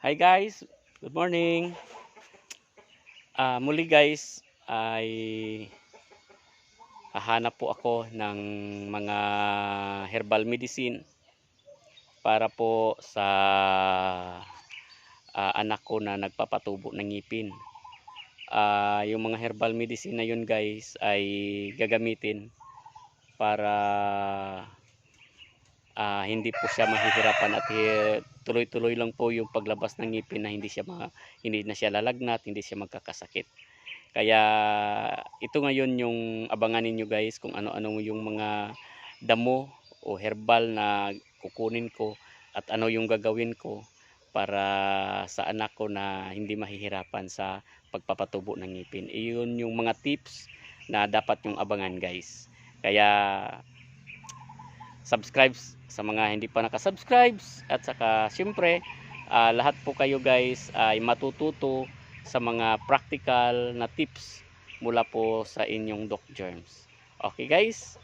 Hi guys, good morning. Ah, muli guys ay hahanap po ako ng mga herbal medicine para po sa ah, anak ko na nagpapatubo ng ngipin. Ah, yung mga herbal medicine na yun guys ay gagamitin para ah, hindi po siya mahihirapan at tuloy-tuloy lang po yung paglabas ng ngipin na hindi siya ma- hindi na siya lalagnat, hindi siya magkakasakit. Kaya ito ngayon yung abangan ninyo guys kung ano-ano yung mga damo o herbal na kukunin ko at ano yung gagawin ko para sa anak ko na hindi mahihirapan sa pagpapatubo ng ngipin. Iyon yung mga tips na dapat yung abangan guys. Kaya subscribe sa mga hindi pa nakasubscribe at saka syempre ah, lahat po kayo guys ay matututo sa mga practical na tips mula po sa inyong Doc Germs. Okay guys?